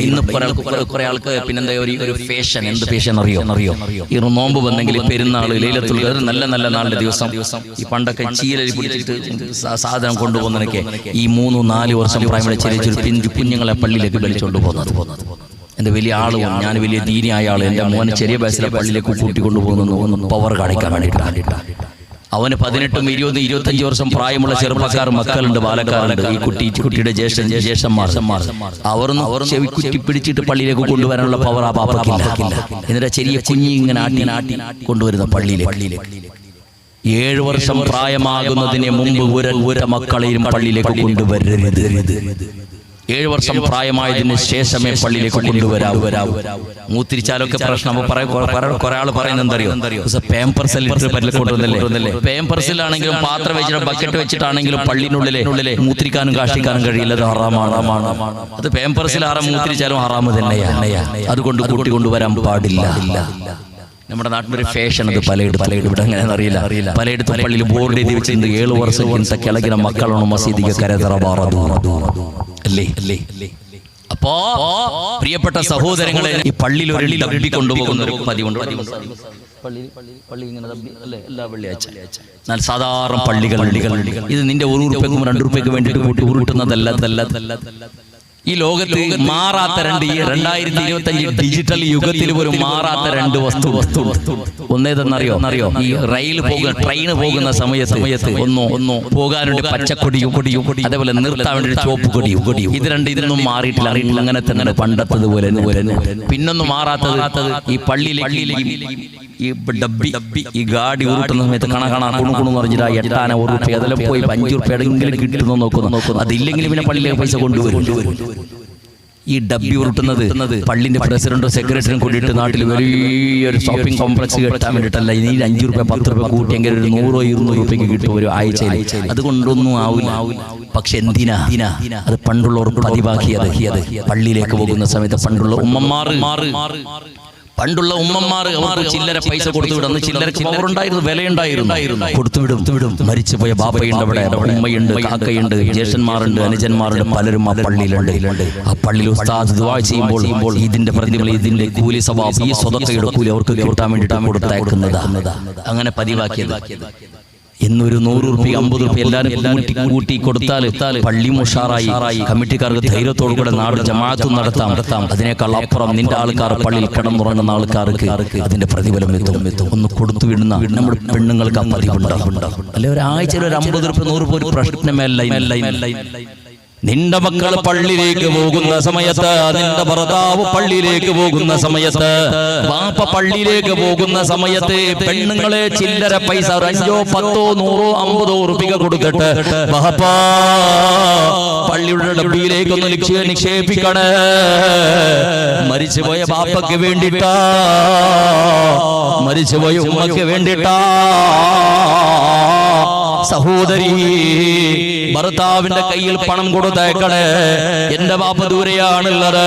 ഇന്ന് കുറെ ആൾക്ക് പിന്നെന്താ ഒരു ഒരു ഫേഷൻ എന്ത് ഫേഷൻ അറിയോ? അറിയോ? ഈ നോമ്പ് വന്നെങ്കിൽ പെരുന്നാൾ ലൈലത്തുൽ നല്ല നല്ല നാളിന്റെ ദിവസം ഈ പണ്ടൊക്കെ ചീലരി പിടിച്ചിട്ട് സാധനം കൊണ്ടുപോകുന്നതൊക്കെ ഈ മൂന്ന് നാല് വർഷം പ്രായമുള്ള ചെറിയ ചെറിയ പിഞ്ചു കുഞ്ഞുങ്ങളെ പള്ളിയിലേക്ക് വലിച്ചുകൊണ്ട് പോകുന്നത്. എന്റെ വലിയ ആൾ ഞാൻ വലിയ ദീനിയായ ആൾ എന്റെ മോനെ ചെറിയ വയസ്സിലെ പള്ളിയിലേക്ക് കൂട്ടിക്കൊണ്ടുപോകുന്നു പവർ കാണിക്കാൻ വേണ്ടിയിട്ടാണ്. അവന് പതിനെട്ടും ഇരുപതും ഇരുപത്തഞ്ച് വർഷം പ്രായമുള്ള ചെറുപ്പക്കാർ മക്കളുണ്ട് ബാലക്കാരുണ്ട്. ഈ കുട്ടി കുട്ടിയുടെ ജ്യേഷ്ഠൻ ജ്യേഷ്ഠന്മാർ. അവർ അവർ ചെവിക്കുറ്റി പിടിച്ചിട്ട് പള്ളിയിലേക്ക് കൊണ്ടുവരാനുള്ള പവർ ആ പാപ്പക്കില്ല എന്നിട്ട് ചെറിയ കുഞ്ഞി ഇങ്ങനെ ആട്ടി നാട്ടി കൊണ്ടുവരുന്ന പള്ളിയിലേക്ക്. ഏഴ് വർഷം പ്രായമാകുന്നതിന് മുമ്പ് ഒരു ഒരു മക്കളെയും പള്ളിയിലേക്ക് കൊണ്ടുവരരുത്. ഏഴ് വർഷം പ്രായമായതിന് ശേഷമേ പള്ളിയിലേക്ക് കൊണ്ടുവരാവൂ. വരാവൂ മൂത്തിരിച്ചാലൊക്കെ പ്രശ്നം. ഒരാൾ കുറെ- പറയുന്നത് എന്തറിയോ പല്ലിൽ കൊണ്ടുവന്നല്ലേ? പേമ്പർസിലാണെങ്കിലും പാത്രം വെച്ചിട്ട് ബക്കറ്റ് വെച്ചിട്ടാണെങ്കിലും പള്ളിനുള്ളിലെ മൂത്തിരിക്കാനും കാഷ്ടിക്കാനും കഴിയില്ല അത് ഹറാമാണ്. അത് പേമ്പർസിൽ ആറാം മൂത്തിരിച്ചാലും ഹറാമ് തന്നെയാണ് അതുകൊണ്ട് കൂട്ടി കൊണ്ടുവരാൻ പാടില്ല. നമ്മുടെ നാട്ടിലൊരു ഫാഷൻ അത് പലയിടത്ത് പലയിടത്ത് ഇവിടെ അങ്ങനെ അറിയില്ല. അറിയില്ല. പലയിട്ട് പള്ളിയിൽ ബോർഡ് എഴുതി വെച്ചിട്ടുണ്ട് ഏഴ് വർഷം കിളകിന മക്കളാണ് മസീദിക്ക് കരതറബാറതു അല്ലേ? അല്ലേ? അപ്പോ പ്രിയപ്പെട്ട സഹോദരങ്ങളെ ഈ പള്ളിയിൽ ഒരു ഡബ്ബി കൊണ്ടുപോകുന്ന ഒരു പതിവുണ്ട്. പള്ളി പള്ളി ഇങ്ങനെ ദബ്ബി അല്ലേ? എല്ലാ വെള്ളിയാഴ്ച. എന്നാൽ സാധാരണ പള്ളികൾ പള്ളികൾ ഇത് നിന്റെ ഒരു രൂപയ്ക്കും രണ്ട് രൂപയ്ക്ക് വേണ്ടിയിട്ട് കൂട്ടി ഉരുട്ടുന്നതല്ല തല്ല. ഈ ലോകത്ത് മാറാത്ത രണ്ട് ഈ രണ്ടായിരത്തി ഇരുപത്തി അഞ്ച് ഡിജിറ്റൽ യുഗത്തിൽ പോലും മാറാത്ത രണ്ട് വസ്തു വസ്തു ഒന്നേതെന്നറിയോ? അറിയോ ഈ റെയിൽ പോകുന്ന ട്രെയിൻ പോകുന്ന സമയത്ത് സമയത്ത് ഒന്നോ ഒന്നോ പോകാനുണ്ട് പച്ചക്കൊടിയും കൊടിയും കൊടി അതേപോലെ നിർത്താൻ വേണ്ടി ചോപ്പ് കൊടിയും കൊടിയും. ഇത് രണ്ട് ഇതിനൊന്നും മാറിയിട്ടില്ല. അറിയിട്ടില്ല അങ്ങനെ തന്നെ പണ്ടത്തത് പോലെ പിന്നൊന്നും മാറാത്തത് ഈ പള്ളിയിലേക്ക് ഈ ഡബ്ബി ഈ ഗാഡി ഉരുട്ടുന്ന സമയത്ത് കണ കാണാ കുണു കുണു പറഞ്ഞിട്ട് എട്ടാന ഒരു അതെല്ലാം പോയി അഞ്ചു റുപ്യ കിട്ടുന്നു നോക്കുന്നു. അതില്ലെങ്കിൽ പിന്നെ പള്ളിയിലേക്ക് പൈസ കൊണ്ടുവരും. ഈ ഡബ്ബി ഉരുട്ടുന്നത് പള്ളിന്റെ പ്രസിഡന്റോ സെക്രട്ടറിയും കൂടിയിട്ട് നാട്ടിൽ വലിയൊരു ഷോപ്പിംഗ് കോംപ്ലക്സ് കെട്ടാൻ വേണ്ടിയിട്ടല്ല ഇനി അഞ്ചു രൂപ പത്ത് രൂപ കൂട്ടിയെങ്കിൽ ഒരു നൂറോ ഇരുന്നൂറ് രൂപയ്ക്ക് കിട്ടും ഒരു ആഴ്ചയിൽ അതുകൊണ്ടൊന്നും ആവില്ല. പക്ഷെ എന്തിനാ? അത് പണ്ടുള്ളവർ പതിവാക്കിയത്. പള്ളിയിലേക്ക് പോകുന്ന സമയത്ത് പണ്ടുള്ള ഉമ്മമാർ പണ്ടുള്ള ഉമ്മമാർ ചില്ലര പൈസ കൊടുത്തു വിടുന്നു. ചില്ലരക്ക് പവർ ഉണ്ടായിരുന്നു വിലയുണ്ടായിരുന്നു. കൊടുത്തു വിടും വിടും. മരിച്ചുപോയ ബാബയുണ്ട് അവിടെ ഉമ്മയുണ്ട് കാക്കയുണ്ട് ജ്യേഷ്ഠന്മാരുണ്ട് അനുജന്മാരുണ്ട് പലരും ആ പള്ളിയിലുണ്ട്. ആ പള്ളിയിൽ ഉസ്താദ് ദുആ ചെയ്യുമ്പോൾ ഇതിന്റെ പ്രതിമ ഇതിന്റെ കൂലി സ്വഭാവം ഈ സ്വതക്കയുടെ കൂലി അവർക്ക് കിട്ടാൻ വേണ്ടിയിട്ടാണ് കൊടുത്തയക്കുന്നത്. അങ്ങനെ പതിവാക്കിയത്. ഇന്നൊരു നൂറ് റുപ്യ അമ്പത് റുപ്യ എല്ലാവരും കൂട്ടി കൂട്ടി കൊടുത്താൽ പള്ളി മുഷാറായി കമ്മിറ്റിക്കാർക്ക് ധൈര്യത്തോടു കൂടെ നാട് ജമാഅത്ത് നടത്താം. നടത്താം. അതിനേക്കാൾ അപ്പുറം നിന്റെ ആൾക്കാർ പള്ളിയിൽ കിടന്നുറങ്ങുന്ന ആൾക്കാർക്ക് അതിന്റെ പ്രതിഫലം എത്തും. എത്തും. ഒന്ന് കൊടുത്തു വിടുന്ന നമ്മുടെ പെണ്ണുങ്ങൾക്ക് ആ പതിവുണ്ടാകും അല്ലെ ഒരാഴ്ചയിൽ ഒരു അമ്പത് റുപ്യ നൂറ് പ്രശ്നമേ പ്രശ്നമല്ല നിന്റെ മക്കൾ പള്ളിയിലേക്ക് പോകുന്ന സമയത്ത് നിന്റെ ഭർത്താവ് പള്ളിയിലേക്ക് പോകുന്ന സമയത്ത് വാപ്പ പള്ളിയിലേക്ക് പോകുന്ന സമയത്ത് പെണ്ണുങ്ങളെ ചില്ലര പൈസ അഞ്ചോ പത്തോ നൂറോ അമ്പതോ ഉറുപ്പിക കൊടുത്തിട്ട് പള്ളിയുടെ ഡബ്ബിയിലേക്ക് ഒന്ന് നിക്ഷേ നിക്ഷേപിക്കണേ. മരിച്ചുപോയ ബാപ്പയ്ക്ക് വേണ്ടിട്ടാ. മരിച്ചുപോയ ഉമ്മയ്ക്ക് വേണ്ടിട്ടാ. സഹോദരി ഭർത്താവിന്റെ കയ്യിൽ പണം കൊടുത്തേക്കണേ. എന്റെ ബാപ്പ ദൂരെയാണുള്ളത്.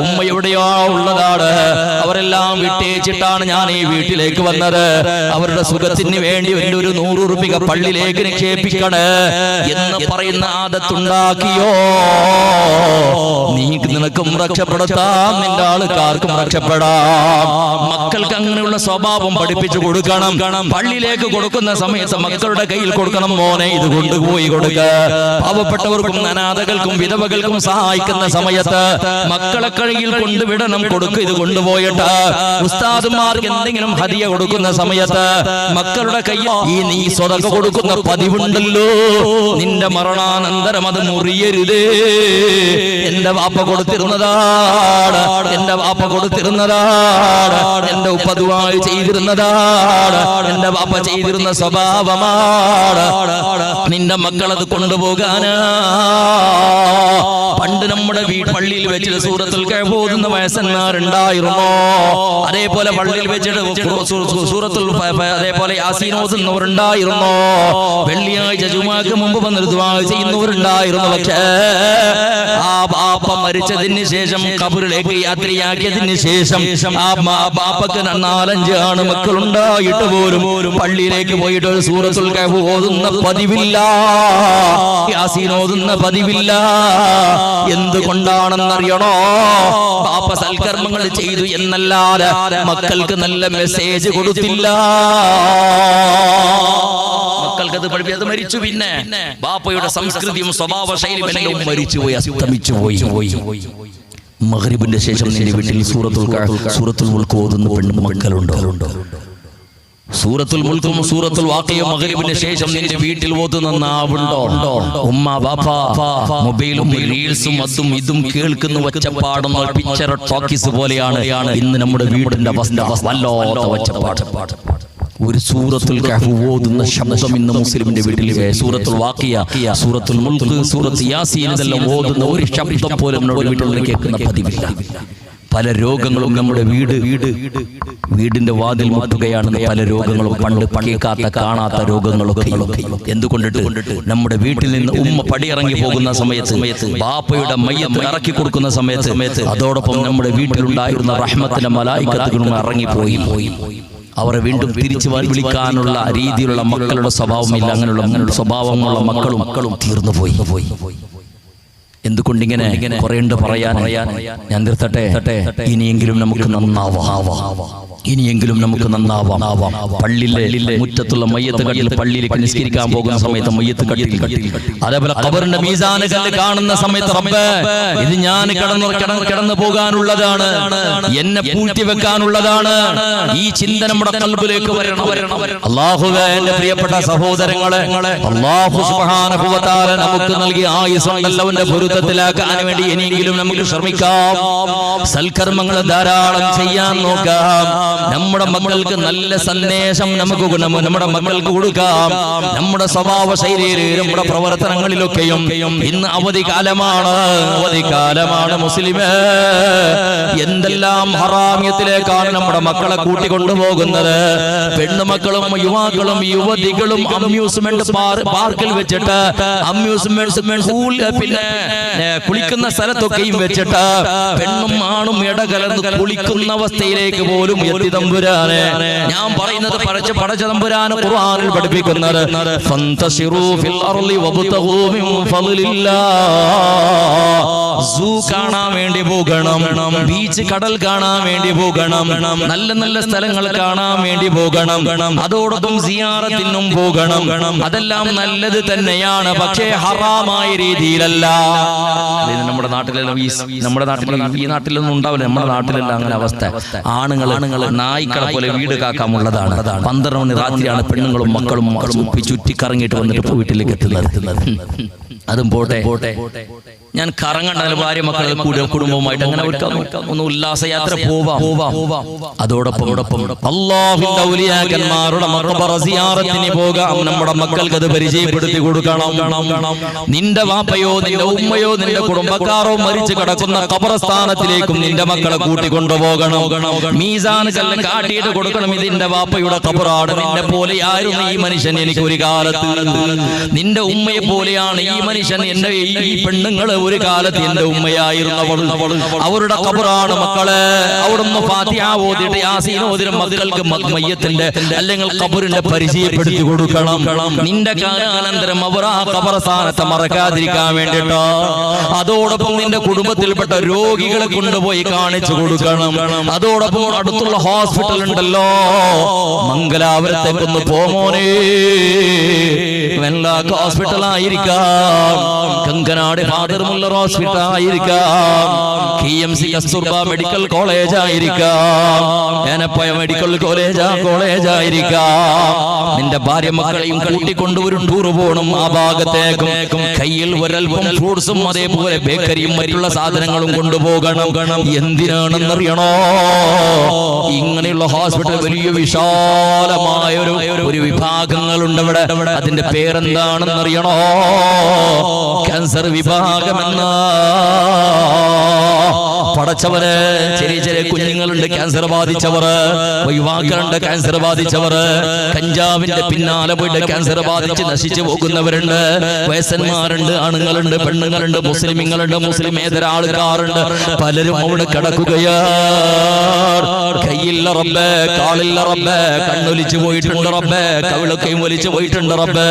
ഉമ്മ എവിടെയാ ഉള്ളതാണ്. അവരെല്ലാം വിട്ടേച്ചിട്ടാണ് ഞാൻ ഈ വീട്ടിലേക്ക് വന്നത്. അവരുടെ സുഖത്തിന് വേണ്ടി എന്റെ ഒരു നൂറ് ഉറുപ്പിക പള്ളിയിലേക്ക് നിക്ഷേപിക്കണേ എന്ന് പറയുന്ന ആദത്തുണ്ടാക്കിയോ? നീ നിനക്കും രക്ഷപ്പെടുത്താം നിന്റെ ആൾക്കാർക്കും രക്ഷപ്പെടാം. മക്കൾക്ക് അങ്ങനെയുള്ള സ്വഭാവം പഠിപ്പിച്ചു കൊടുക്കണം. പള്ളിയിലേക്ക് കൊടുക്കുന്ന സമയത്ത് മക്കളുടെ കയ്യിൽ കൊടുക്കണം മോനെ ഇത് കൊണ്ടുപോയി കൊടുക്ക. പാവപ്പെട്ടവർക്കും അനാഥകൾക്കും വിധവകൾക്കും സഹായിക്കുന്ന സമയത്ത് മക്കളെ കയ്യിൽ കൊണ്ടുവിടണം കൊടുക്കുക ഇത് കൊണ്ടുപോയിട്ട്. ഉസ്താദുമാർക്ക് എന്തെങ്കിലും ഹരിയ കൊടുക്കുന്ന സമയത്ത് മക്കളുടെ കയ്യിൽ ഈ നീ സ്വതക കൊടുക്കുന്ന പതിവുണ്ടല്ലോ. നിന്റെ മരണാനന്തരം അത് മുറിയരുതേ. എന്റെ വാപ്പ കൊടുത്തിരുന്നതാണ് എന്റെ വാപ്പ കൊടുത്തിരുന്നതാണ് എന്റെ ഉപ്പതുവായി ചെയ്തിരുന്നതാണ് എന്റെ വാപ്പ ചെയ്തിരുന്ന സ്വഭാവമാണ് നിന്റെ മക്കളത് കൊണ്ടുപോകാനാ. പണ്ട് നമ്മുടെ വീട് പള്ളിയിൽ വെച്ചിട്ട് സൂറത്തിൽ ഓതുന്ന വയസ്സന്മാരുണ്ടായിരുന്നു അതേപോലെ പള്ളിയിൽ വെച്ചിട്ട് സൂറത്തുൽ അതേപോലെ യാസീൻ ഓതുന്നവരുണ്ടായിരുന്നു വെള്ളിയാഴ്ച ജുമാക്ക് മുമ്പ് വന്ന് ചെയ്യുന്നവരുണ്ടായിരുന്നു. പക്ഷേ ആ ബാപ്പ മരിച്ചതിന് ശേഷം കബറിലേക്ക് യാത്രയാക്കിയതിന് ശേഷം ആ ബാപ്പക്ക് നാലഞ്ച് ആണ് മക്കളുണ്ടായിട്ട് പോലും പള്ളിയിലേക്ക് പോയിട്ട് സൂറത്തുൽ കഹഫ് ഓതുന്ന പതിവില്ല. യാസീൻ ഓതുന്ന പതിവില്ല. എന്തുകൊണ്ടാണെന്നറിയണോ? പാപ്പ സൽക്കർമ്മങ്ങൾ ചെയ്തു എന്നല്ലാതെ മക്കൾക്ക് നല്ല മെസ്സേജ് കൊടുത്തില്ല. മക്കൾക്ക് അത് മരിച്ചു പിന്നെ. ബാപ്പയുടെ സംസ്കൃതിയും സ്വഭാവ ശൈലിയും മരിച്ചു പോയി അസ്തമിച്ചു പോയി മഗ്രിബിന്റെ ശേഷം നിന്റെ വീട്ടിൽ സൂറത്തുൽ സൂറത്തുൽ ഓതുന്ന പെണ്ണ് മക്കളുണ്ടോ. സൂറത്തുൽ മുൽക്കും സൂറത്തുൽ വാക്കയും മഗ്രിബിന്റെ ശേഷം നിന്റെ വീട്ടിൽ ഓതുന്ന നാവുണ്ടോ? ഉമ്മ ബാപ്പ മൊബൈലും റീൽസും അതും ഇതും കേൾക്കുന്ന ഒച്ചപ്പാടുന്ന പിക്ചർ ടോക്കീസ് പോലെയാണ് ഇന്ന് നമ്മുടെ വീടിന്റെ അവസ്ഥ. വല്ലാത്ത ഒച്ചപ്പാട് ഒരു സൂറത്തുൽ കഹ്ഫ് ഓതുന്ന ശബ്ദം ഇന്ന് മുസ്ലിമിന്റെ വീട്ടിൽ. സൂറത്തുൽ വാക്കിയ സൂറത്തുൽ മുൽക്ക് സൂറത്ത് യാസീൻ ഇതെല്ലാം ഓതുന്ന ഒരു ശബ്ദം പോലും നമ്മുടെ വീട്ടിൽ കേൾക്കുന്ന പതിവില്ല. പല രോഗങ്ങളും നമ്മുടെ വീട് വീട് വീടിന്റെ വാതിൽ മുട്ടുകയാണ് പല രോഗങ്ങളും പണ്ട് പണിക്കാത്ത കാണാത്ത രോഗങ്ങളൊക്കെ എന്തുകൊണ്ടിട്ട് നമ്മുടെ വീട്ടിൽ നിന്ന് ഉമ്മ പടിയിറങ്ങി പോകുന്ന സമയത്ത് ബാപ്പയുടെ മയ്യത്ത് ഇറക്കി കൊടുക്കുന്ന സമയത്ത് സമയത്ത് അതോടൊപ്പം നമ്മുടെ വീട്ടിലുണ്ടായിരുന്ന റഹ്മത്തിന്റെ മലായിക്കത്തുകളും ഇറങ്ങിപ്പോയി അവരെ വീണ്ടും തിരിച്ചു വിളിക്കാനുള്ള രീതിയിലുള്ള മക്കളുടെ സ്വഭാവമില്ല അങ്ങനെയുള്ള അങ്ങനെയുള്ള സ്വഭാവമുള്ള മക്കളും മക്കളും തീർന്നു പോയി. പോയി. എന്തുകൊണ്ടിങ്ങനെ ഇങ്ങനെ ഉണ്ട് പറയാൻ? ഞാൻ നിർത്തട്ടെ. ഇനിയെങ്കിലും നമുക്ക് നന്നാവാം. ഇനിയെങ്കിലും നമുക്ക് നന്നാവാം. പള്ളിയിലെ മുറ്റത്തുള്ള മയ്യത്ത് കട്ടിൽ പള്ളിയിലേക്ക് നിസ്കരിക്കാൻ പോകുന്ന സമയത്ത് മയ്യത്ത് കട്ടിൽ അതേപോലെ അവരുടെ മീസാന കല്ല് കാണുന്ന സമയത്ത് റബ്ബേ ഇത് ഞാൻ കടന്നു കിടന്ന് പോകാനുള്ളതാണ്. എന്നെ പൂഴ്ത്തി വെക്കാനുള്ളതാണ്. ഈ ചിന്ത നമ്മുടെ കൽബിലേക്ക് വരണം. അള്ളാഹു എന്റെ പ്രിയപ്പെട്ട സഹോദരങ്ങളെ അള്ളാഹു സുബ്ഹാനഹുവതാല നമുക്ക് നൽകിയ ആയുസ്സുണ്ടല്ലോ അവന്റെ പൊരുത്തത്തിലാക്കാൻ വേണ്ടി ഇനിയെങ്കിലും നമുക്ക് ശ്രമിക്കാം. സൽക്കർമ്മങ്ങൾ ധാരാളം ചെയ്യാൻ നോക്കാം. നമ്മുടെ മക്കൾക്ക് നല്ല സന്ദേശം നമുക്ക് നമ്മുടെ മക്കൾക്ക് കൊടുക്കാം. നമ്മുടെ സ്വഭാവ ശൈലിയിലും നമ്മുടെ പ്രവർത്തനങ്ങളിലൊക്കെയും ഇന്ന് അവധി കാലമാണ്. അവധി കാലമാണ് മുസ്ലിമേ. എന്തെല്ലാം ഹറാമ്യത്തിലേക്കാണ് നമ്മുടെ മക്കളെ കൂട്ടിക്കൊണ്ടുപോകുന്നത്? പെണ്ണുമക്കളും യുവാക്കളും യുവതികളും അമ്യൂസ്മെന്റ് പാർക്കിൽ വെച്ചിട്ട് അമ്യൂസ്മെന്റ് പിന്നെ കുളിക്കുന്ന സ്ഥലത്തൊക്കെയും വെച്ചിട്ട് പെണ്ണും ആണും ഇടകലർന്ന് കുളിക്കുന്ന അവസ്ഥയിലേക്ക് പോലും എത്തി തമ്പുരാനെ. ഞാൻ പറയുന്നത് പടച്ച പടച്ച തമ്പുരാന് ഖുർആനിൽ പഠിപ്പിക്കുന്നത് ഫന്തസിറു ഫിൽ അർളി വബ്തഗൂ മിൻ ഫളില്ലാ സൂ കാണാൻ വേണ്ടി പോകണം ബീച്ച് കടൽ കാണാൻ വേണ്ടി പോകണം നല്ല നല്ല സ്ഥലങ്ങൾ കാണാൻ വേണ്ടി പോകണം അതോടൊപ്പം സിയാറത്തിനും പോകണം. അതെല്ലാം നല്ലത് തന്നെയാണ് പക്ഷേ ഹറാമായ രീതിയിലല്ല. നമ്മുടെ നാട്ടിലെല്ലാം ഈ നമ്മുടെ നാട്ടിൽ ഈ നാട്ടിലൊന്നും ഉണ്ടാവില്ല നമ്മുടെ നാട്ടിലെല്ലാം അങ്ങനെ അവസ്ഥ. ആണുങ്ങൾ ആണുങ്ങൾ നായ്ക്കളെ പോലെ വീട് കാക്കാമുള്ളതാണ്. പന്ത്രണ്ട് മണി രാത്രിയാണ് പെണ്ണുങ്ങളും മക്കളും മക്കളും ചുറ്റി കറങ്ങിയിട്ട് വന്നിട്ട് വീട്ടിലേക്ക് എത്തുന്നത്. അതും പോട്ടെ. പോട്ടെ. ഞാൻ കറങ്ങണ്ട ഭാര്യ മക്കളെ കൂടെ കുടുംബവുമായിട്ട് അങ്ങനെ ഒന്ന് ഉല്ലാസയാത്ര പോവാം. പോവാം. അതോടൊപ്പം അള്ളാഹുവിന്റെ ഔലിയാക്കന്മാരുടെ പോകാം. നമ്മുടെ മക്കൾക്ക് അത് പരിചയപ്പെടുത്തി കൊടുക്കണം. നിന്റെ വാപ്പയോ നിന്റെ ഉമ്മയോ നിന്റെ കുടുംബക്കാരോ മരിച്ചു കിടക്കുന്ന കബറസ്ഥാനത്തിലേക്കും നിന്റെ മക്കളെ കൂട്ടിക്കൊണ്ടുപോകണം. മീസാൻ ചെല്ലം കാട്ടിയിട്ട് കൊടുക്കണം. ഇതിന്റെ വാപ്പയുടെ കബറാണ് നിന്നെ പോലെയായിരുന്നു ഈ മനുഷ്യൻ? എനിക്ക് ഒരു കാലത്ത് നിന്റെ ഉമ്മയെ പോലെയാണ് ഈ മനുഷ്യൻ എന്റെ ഈ പെണ്ണുങ്ങൾ പെണ്ണുങ്ങൾ ഒരു കാലത്ത് എന്റെ ഉമ്മയായിരുന്നവൾ. അവരുടെ കബറാണ് മക്കളെ. അവിടുന്ന് ഓതിയിട്ട് യാസീൻ ഓതിരും മക്കൾക്ക് മയ്യത്തിന്റെ അല്ലെങ്കിൽ കബറിന്റെ പരിചയപ്പെടുത്തി കൊടുക്കണം. നിന്റെ കാലാനന്തരം അവർ ആ കബറസ്ഥാനത്തെ മറക്കാതിരിക്കാൻ വേണ്ടിട്ടോ? അതോടൊപ്പം നിന്റെ കുടുംബത്തിൽപ്പെട്ട രോഗികളെ കൊണ്ടുപോയി കാണിച്ചു കൊടുക്കണം. അതോടൊപ്പം അടുത്തുള്ള ഹോസ്പിറ്റൽ ഉണ്ടല്ലോ. മംഗലാപുരത്തേക്കൊന്ന് പോമോനേ വെള്ളാക്ക് ഹോസ്പിറ്റൽ ആയിരിക്കാം. കങ്കനാട് ഫാദർ മുല്ലർ ഹോസ്പിറ്റൽ ആയിരിക്കാം. K M C Kasturba medical college ആയിരിക്കാം. ഏനപ്പയ മെഡിക്കൽ കോളേജ് കോളേജ് ആയിരിക്കാം. നിന്റെ ഭാര്യ മക്കളെയും കൂട്ടിക്കൊണ്ട് ഒരു ടൂർ പോകണം ആ ഭാഗത്തേക്കും. കയ്യിൽ ഒരൽപ്പം ഫ്രൂട്ട്സും അതേപോലെ ബേക്കറിയും മറ്റുള്ള സാധനങ്ങളും കൊണ്ടുപോകണം. എന്തിനാണെന്നറിയണോ? ഇങ്ങനെയുള്ള ഹോസ്പിറ്റൽ വലിയ വിശാലമായ ഒരു ഒരു വിഭാഗങ്ങളുണ്ട് അവിടെ അതിന്റെ പേരെന്താണെന്ന് അറിയണോ ക്യാൻസർ വിഭാഗമെന്ന പടച്ചവര് ചെറിയ ചെറിയ കുഞ്ഞുങ്ങളുണ്ട് ക്യാൻസർ ബാധിച്ചവർ യുവാക്കളുണ്ട് ക്യാൻസർ ബാധിച്ചവർ കഞ്ചാവിന്റെ പിന്നാലെ പോയിട്ട് ക്യാൻസർ ബാധിച്ച് നശിച്ചു പോകുന്നവരുണ്ട്. വയസ്സന്മാരുണ്ട് ആണുങ്ങളുണ്ട് പെണ്ണുങ്ങളുണ്ട് മുസ്ലിമുകളുണ്ട് മുസ്ലിമേതര ആൾക്കാരുണ്ട് പലരും അവിടെ കിടക്കുകയാ കയ്യില്ല റബ്ബേ കാളില്ല റബ്ബേ കണ്ണൊലിച്ചു പോയിട്ടുണ്ട് റബ്ബേ കവിളൊക്കെയും ഒലിച്ചു പോയിട്ടുണ്ട് റബ്ബേ.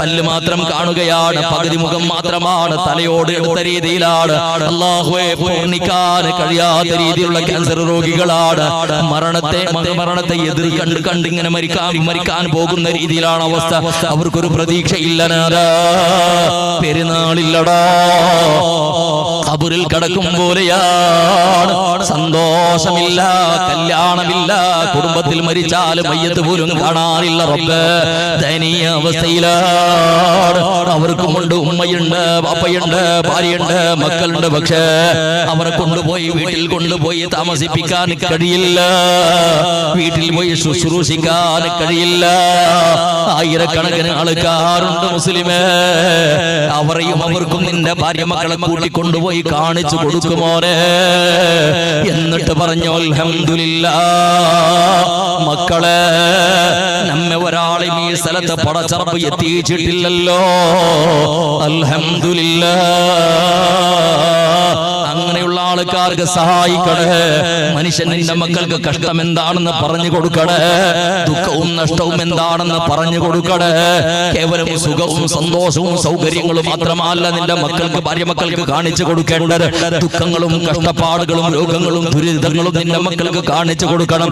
പല്ല് മാത്രം കാണുകയാണ് പകുതി മുഖം മാത്രമാണ് തലയോട് എടുത്ത രീതിയിലാണ്. അള്ളാഹുവെ പൂർണിക്കാൻ കഴിയാത്ത രീതിയിലുള്ള ക്യാൻസർ രോഗികളാണ് മരണത്തെ മരണത്തെ എതിർ കണ്ട് കണ്ട് ഇങ്ങനെ മരിക്കാൻ മരിക്കാൻ പോകുന്ന രീതിയിലാണ് അവസ്ഥ. അവർക്കൊരു പ്രതീക്ഷയില്ല. പെരുന്നാളില്ലടാ. കബറിൽ കിടക്കും പോലെയാണ്. സന്തോഷമില്ല കല്യാണമില്ല. കുടുംബത്തിൽ മരിച്ചാൽ മയ്യത്ത് പോലും കാണാറില്ല റബ്ബ്. ദയനീയ അവസ്ഥയിലാണ്. അവർക്കുമുണ്ട് ഉമ്മയുണ്ട് പാപ്പയുണ്ട് ഭാര്യയുണ്ട് മക്കളുണ്ട് പക്ഷേ അവരെ കൊണ്ടുപോയി വീട്ടിൽ കൊണ്ടുപോയി താമസിപ്പിക്കാൻ കഴിയില്ല. വീട്ടിൽ പോയി ശുശ്രൂഷിക്കാൻ കഴിയില്ല. ആയിരക്കണക്കിന് ആൾക്കാരുണ്ട് മുസ്ലിമേ. അവരെയും അവർക്കും നിന്റെ ഭാര്യ മക്കളെ കൂട്ടി കൊണ്ടുപോയി കാണിച്ചു കൊടുക്കുമോനെ എന്നിട്ട് പറഞ്ഞു അൽഹംദുലില്ല. മക്കളെ നമ്മെ ഒരാളെ ഈ സ്ഥലത്ത് പടച്ചറപ്പ് എത്തിച്ചിട്ടില്ലല്ലോ അൽഹംദുലില്ലാ. ആൾക്കാർക്ക് സഹായിക്കണേ. മനുഷ്യൻ നിന്റെ മക്കൾക്ക് കഷ്ടം എന്താണെന്ന് പറഞ്ഞു കൊടുക്കണേ. ദുഃഖവും നഷ്ടവും എന്താണെന്ന് പറഞ്ഞു കൊടുക്കണേ. കേവലം സുഖവും സന്തോഷവും സൗകര്യങ്ങളും മാത്രമല്ല നിന്റെ മക്കൾക്ക് ഭാര്യ മക്കൾക്ക് കാണിച്ചു കൊടുക്കേണ്ടത്. ദുഃഖങ്ങളും കഷ്ടപ്പാടുകളും രോഗങ്ങളും ദുരിതങ്ങളും നിന്റെ മക്കൾക്ക് കാണിച്ചു കൊടുക്കണം.